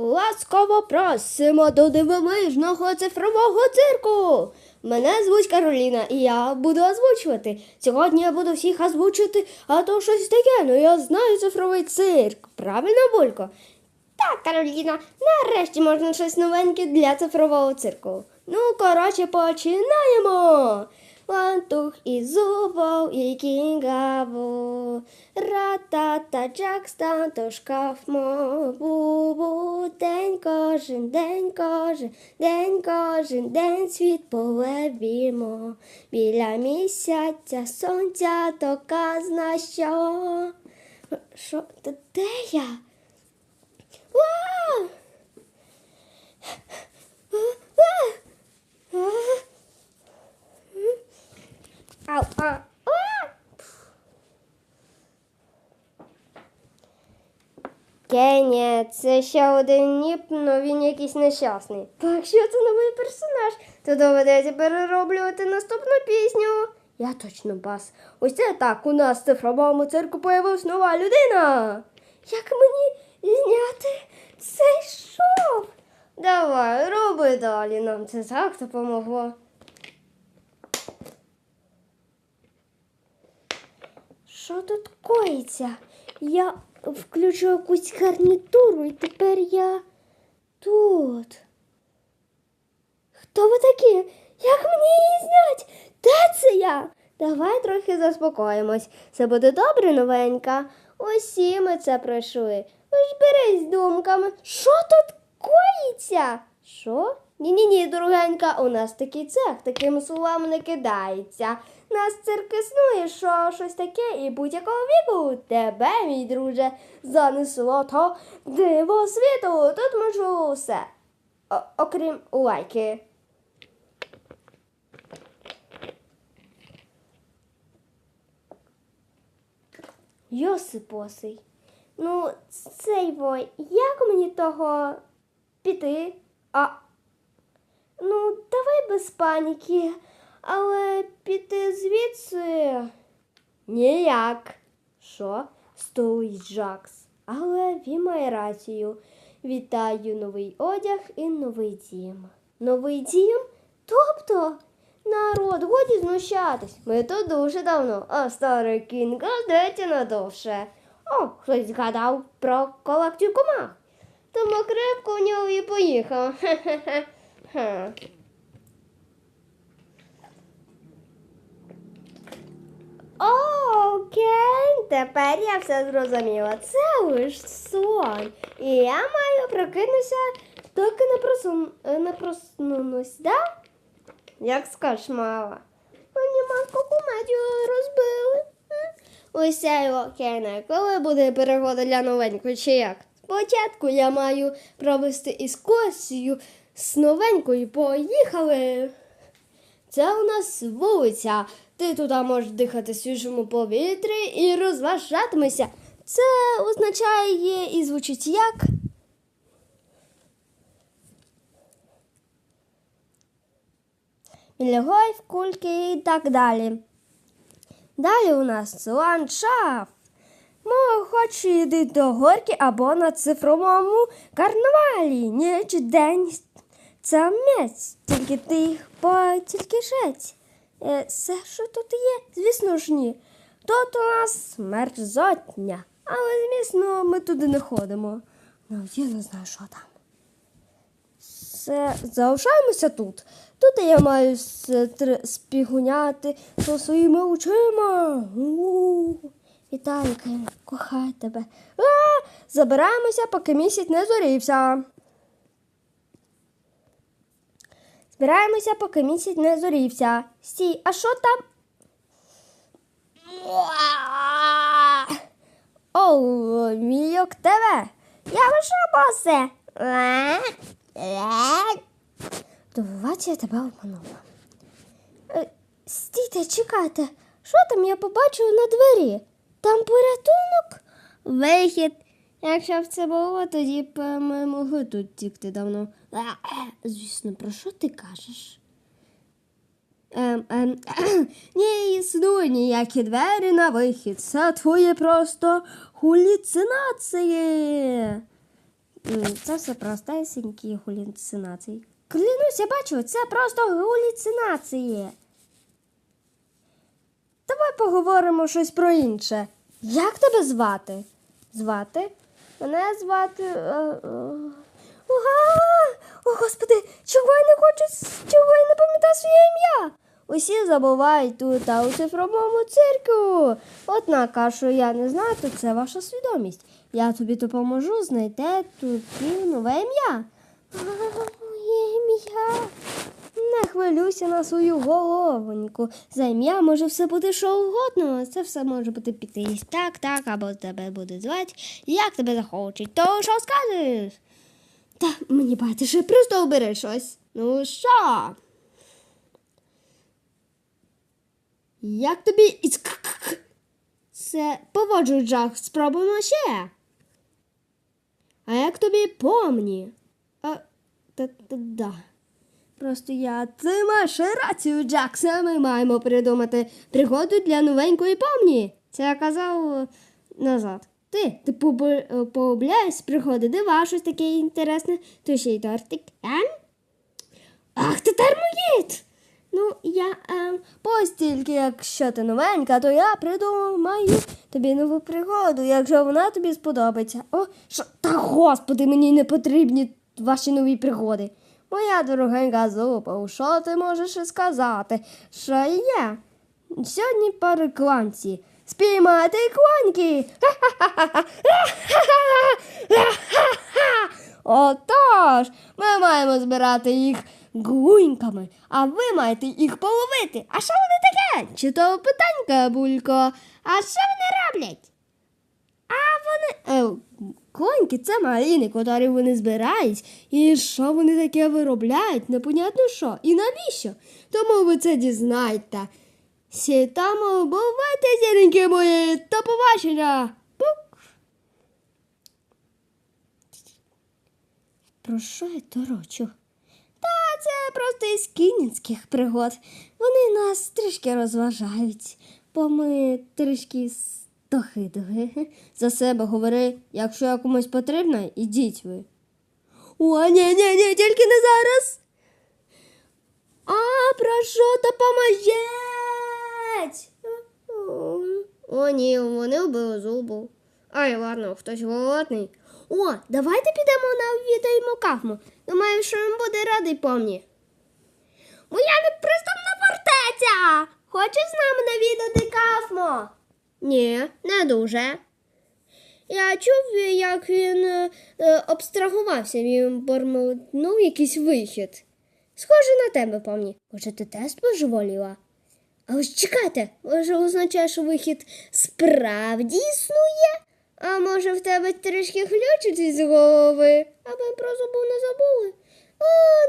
Ласкаво просимо до дивовижного цифрового цирку. Мене звуть Кароліна, і я буду озвучувати. Сьогодні я буду всіх озвучити, а то щось таке, ну я знаю цифровий цирк. Правильно, Булько? Так, Кароліна, нарешті можна щось новеньке для цифрового цирку. Ну, коротше, починаємо. Лантух і зубов, і кінгаву. Ратата Джакстан, то шкаф бубу. День кожен, день кожен, день кожен, день світ полевімо. Біля місяця сонця то казна що. Що? Де де я? Ва! Ау, а, а! Кеня, це ще один ніп, но він якийсь нещасний. Так що це новий персонаж, то доведеться перероблювати наступну пісню. Я точно бас. Ось це так, у нас в цифровому цирку появилась нова людина. Як мені зняти цей шов? Давай, роби далі, нам це так допомогло. Що тут коїться? Я включу якусь гарнітуру і тепер я тут. Хто ви такі? Як мені її знять? Де це я? Давай трохи заспокоїмось. Це буде добре, новенька. Усі ми це пройшли. Ви ж берись думками. Що тут коїться? Що? Ні-ні ні, дорогенька, у нас такий цех, таким словам не кидається. Нас цирк існує, що щось таке, і будь-якого віку тебе, мій друже, занесло то диво світу. Тут можу все. О- окрім лайки. Йосипосий. Ну, цей бой, як мені того піти? А. Ну, давай без паніки, але піти звідси ніяк. Що? Стоїть Джакс. Але він має рацію. Вітаю новий одяг і новий дім. Новий дім? Тобто, народ, годі знущатись. Ми тут дуже давно, а старий кінг здається надовше. О, хтось згадав про колекцію комах. Тому крепко в нього і поїхав. Хе-хе-хе. Окей, тепер я все зрозуміла. Це лиш сон. І я маю прокинутися, доки не, просун... не проснусь, да? Як скажеш, мала. Мені матку кумедію розбили. Ось цей коли буде перегода для новенької чи як? Спочатку я маю провести іскурсію з новенькою. Поїхали. Це у нас вулиця. Ти туди можеш дихати свіжому повітрі і розважатимешся. Це означає і звучить як. Мілягой, кульки і так далі. Далі у нас ландшафт. Ми хоч йди до горки або на цифровому карнавалі. Ніч день це мець, тільки ти їх по тільки жець. Е, Все, що тут є, звісно ж ні. Тут у нас мерзотня, але звісно, ми туди не ходимо. Ну, я не знаю, що там. Все, залишаємося тут. Тут я маю спігуняти со своїми очима. У, Віталька, кохаю тебе. А, забираємося, поки місяць не зорівся. Збираємося, поки місяць не зорівся. Стій, а що там? О, мійок тебе. Я вийшов, босе. Дивуватися я тебе обманула. Е, Стійте, чекайте. Що там я побачив на двері? Там порятунок? Вихід. Якщо б це було, тоді б ми могли тут тікти давно. Е, Звісно, про що ти кажеш? Ем, ем, не існує ніякі двері на вихід. Це твоє просто халюцинації. Це все простесенькі галюцинації. Я бачу, це просто галюцинації. Давай поговоримо щось про інше. Як тебе звати? Звати? Мене звати. Е, е... О, господи, чого я не хочу, чого я не пам'ятаю своє ім'я? Усі забувають тут, а у цифровому цирку. Однак, що я не знаю, то це ваша свідомість. Я тобі допоможу знайти тут нове ім'я. Моє ім'я. Не хвилюйся на свою головоньку. За ім'я може все бути що угодно. Це все може бути піти так, так, або тебе буде звати, як тебе захочуть. То що скажеш? Та мені байдуже, просто обери щось. Ну що? Як тобі із? Це поводжу жах, спробуємо ще. А як тобі помні? А, та, та, да. Просто я. Ти маєш рацію, Джакса. Ми маємо придумати пригоду для новенької помні. Це я казав е, назад. Ти, ти е, пообляєш пригоди, дива, щось таке інтересне, то ще й тортик. Ем? Ах, ти термоїд! Ну, я ем, постільки, якщо ти новенька, то я придумаю тобі нову пригоду, якщо вона тобі сподобається. О, що? Та господи, мені не потрібні ваші нові пригоди. Моя дорогенька зупа, що ти можеш сказати? Що є? Сьогодні по рекламці. Спіймати кваньки. Отож, ми маємо збирати їх гуньками, а ви маєте їх половити. А що вони таке? Чи то питанька, булько? А що вони роблять? А вони. Коньки це малини, котрі вони збирають. І що вони таке виробляють? Непонятно що. І навіщо? Тому ви це дізнаєте. Сітамо, бувайте, зіреньки мої, до побачення. Пук. Про що я торочу? Та це просто із кінницьких пригод. Вони нас трішки розважають, бо ми трішки стохидуги. За себе говори, якщо я комусь потрібна, ідіть ви. О, ні, ні, ні, тільки не зараз. А, прошу, допоможіть. О, ні, вони вбили зубу. Ай, ладно, хтось голодний. О, давайте підемо навідаємо кафму. Думаю, що він буде радий помні. Моя неприступна фортеця! Хочеш з нами навідати кафмо? Ні, не дуже. Я чув, як він е, е, абстрагувався, він бормонув якийсь вихід. Схоже на тебе, помні. Може, ти теж божеволіла? А ось чекайте, може означає, що вихід справді існує? А може в тебе трішки глючить із голови, аби про зубу не забули? О,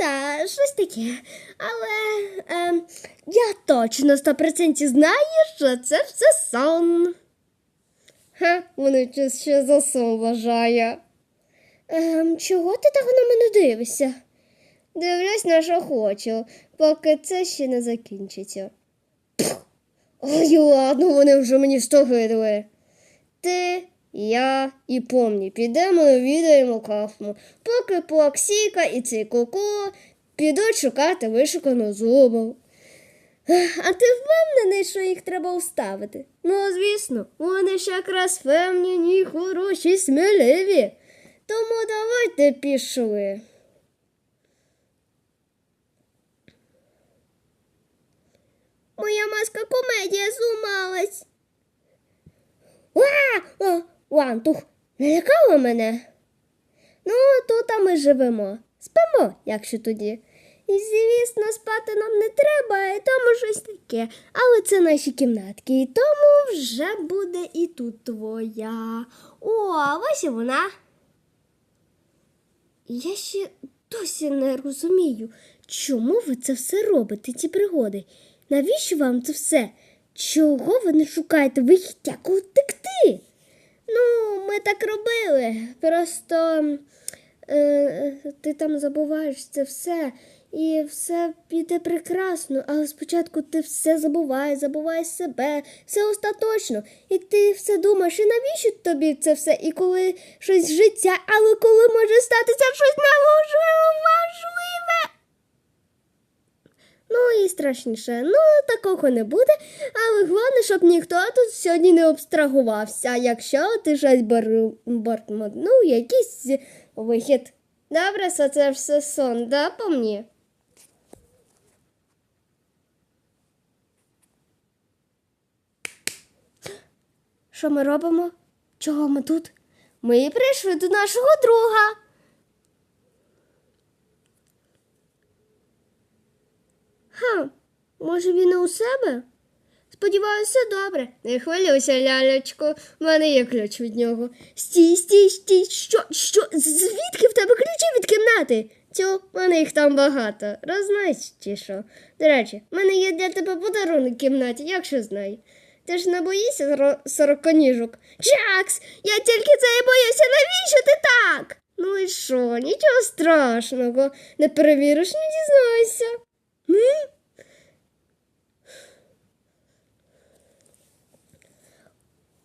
да, щось таке. Але ем, я точно 100% знаю, що це все сон. Ха, вони щось ще за сон вважає. Ем, чого ти так на мене дивишся? Дивлюсь на що хочу, поки це ще не закінчиться. Ой, ладно, вони вже мені стогидли. Ти, я і помні, підемо навідаємо кафму, поки Плаксіка і цей коко підуть шукати вишукану зубу. А ти впевнений, що їх треба вставити? Ну, звісно, вони ж якраз впевнені, хороші, сміливі. Тому давайте пішли. Моя маска комедія зламалась. Лантух, не лякала мене. Ну, тут а ми живемо. Спимо, якщо тоді. І, звісно, спати нам не треба, і тому щось таке. Але це наші кімнатки, і тому вже буде і тут твоя. О, ось і вона. Я ще досі не розумію, чому ви це все робите, ці пригоди. Навіщо вам це все? Чого ви не шукаєте вихід, як утекти? Ну, ми так робили. Просто е, ти там забуваєш це все і все піде прекрасно, але спочатку ти все забуваєш, забуваєш себе, все остаточно, і ти все думаєш, і навіщо тобі це все? І коли щось життя, але коли може статися щось неможливо важливе. Ну і страшніше, ну такого не буде, але головне, щоб ніхто тут сьогодні не обстрагувався, якщо ти щось бор- бортмоднув, якийсь вихід. Добре, що це все сон, да, по мені? Що ми робимо? Чого ми тут? Ми прийшли до нашого друга. Ха, може він і у себе? Сподіваюся, добре. Не хвилюйся, лялечко, в мене є ключ від нього. Стій, стій, стій, що, що, звідки в тебе ключі від кімнати? Цю, в мене їх там багато. Рознаєш чи що? До речі, в мене є для тебе подарунок в кімнаті, якщо знай. Ти ж не боїшся ро- сороконіжок? Джакс, я тільки це і боюся, навіщо ти так? Ну і що, нічого страшного. Не перевіриш, не дізнаєшся.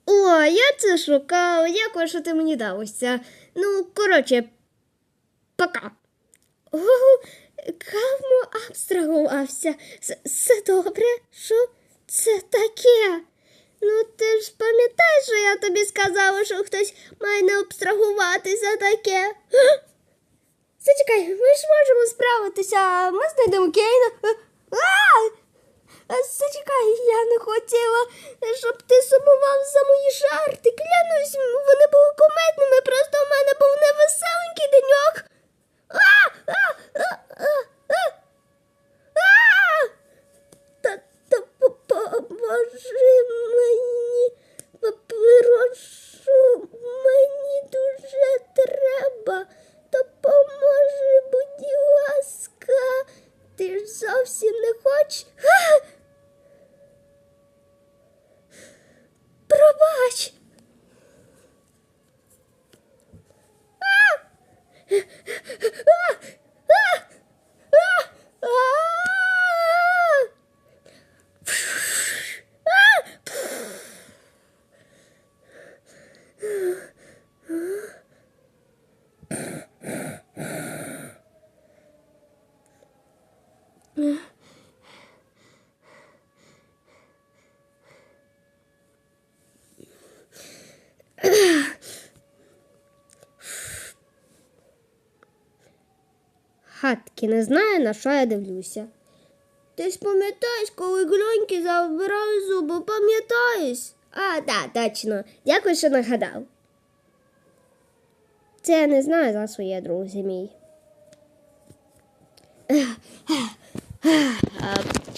О, я це шукав. Дякую, що ти мені це. Ну, коротше, пока. Ого, кавмо абстрагувався. Все добре? Що це таке? Ну, ти ж пам'ятаєш, що я тобі сказала, що хтось має не абстрагуватися таке. Зачекай, ми ж можемо справитися. Ми знайдемо Кейна. А! Зачекай, я не хотіла, щоб ти сумував за мої жарти. Клянусь, вони були кометними, просто в мене був невеселенький деньок. А! Та, та мені дуже треба. Допоможи, будь ласка. Ти ж зовсім не хочеш. А! Пробач. Хатки не знає, на що я дивлюся. Ти ж пам'ятаєш, коли гляньки забирали зуби, пам'ятаєш? А, так, точно. Дякую, що нагадав. Це я не знаю за своє друзі мій.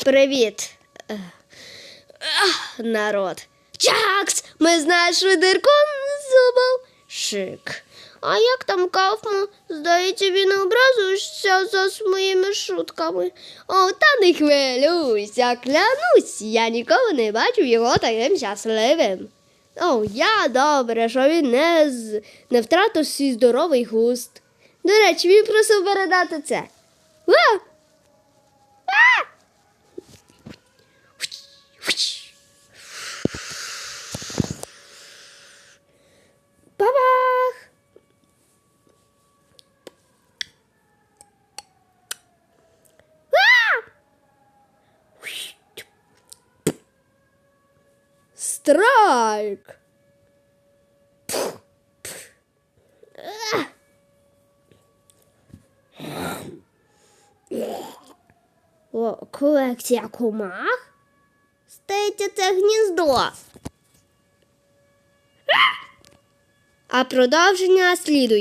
Привіт, народ. Чакс! Ми знайшли дирку зубов. Шик. А як там Кауфман? Здається, він образується за своїми шутками. О, та не хвилюйся, клянусь, я ніколи не бачив його таким щасливим. О, я добре, що він не, з... не втратив свій здоровий густ. До речі, він просив передати це. А! А! Бабах! А! Страйк! О, колекція комах? Стається це гніздо. А продовження слідує.